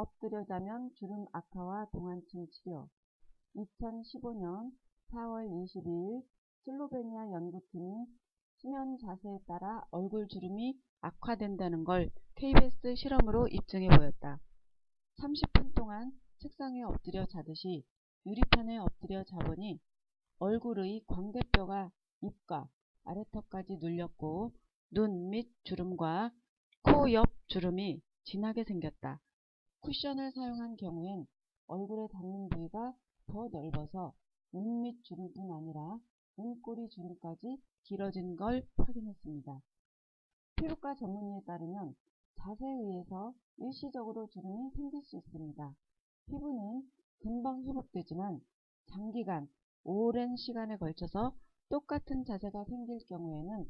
엎드려 자면 주름 악화와 동안침 치료 2015년 4월 22일 슬로베니아 연구팀이 수면 자세에 따라 얼굴 주름이 악화된다는 걸 KBS 실험으로 입증해 보였다. 30분 동안 책상 에 엎드려 자듯이 유리판에 엎드려 자보니 얼굴의 광대뼈가 입과 아래턱까지 눌렸고 눈 밑 주름과 코 옆 주름이 진하게 생겼다. 쿠션을 사용한 경우엔 얼굴에 닿는 부위가 더 넓어서 눈 밑 주름뿐 아니라 눈꼬리 주름까지 길어진 걸 확인했습니다. 피부과 전문의에 따르면 자세에 의해서 일시적으로 주름이 생길 수 있습니다. 피부는 금방 회복되지만 장기간 오랜 시간에 걸쳐서 똑같은 자세가 생길 경우에는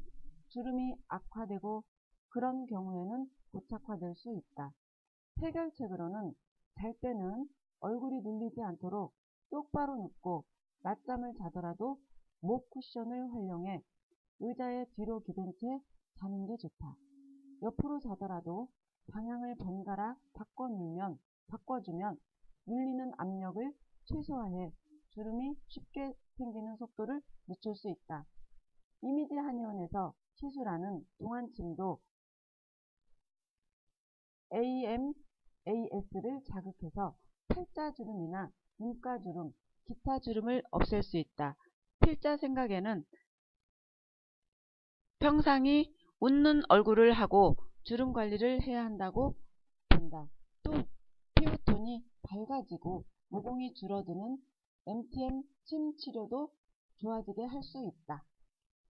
주름이 악화되고 그런 경우에는 고착화될 수 있다. 해결책으로는 잘 때는 얼굴이 눌리지 않도록 똑바로 눕고 낮잠을 자더라도 목 쿠션을 활용해 의자에 뒤로 기댄 채 자는 게 좋다. 옆으로 자더라도 방향을 번갈아 바꿔 누면 바꿔주면 눌리는 압력을 최소화해 주름이 쉽게 생기는 속도를 늦출 수 있다. 이미지 한의원에서 시술하는 동안침도 AMAS를 자극해서 팔자주름이나 눈가주름, 기타 주름을 없앨 수 있다. 필자 생각에는 평상이 웃는 얼굴을 하고 주름 관리를 해야 한다고 본다. 또 피부톤이 밝아지고 모공이 줄어드는 MTM 침 치료도 좋아지게 할 수 있다.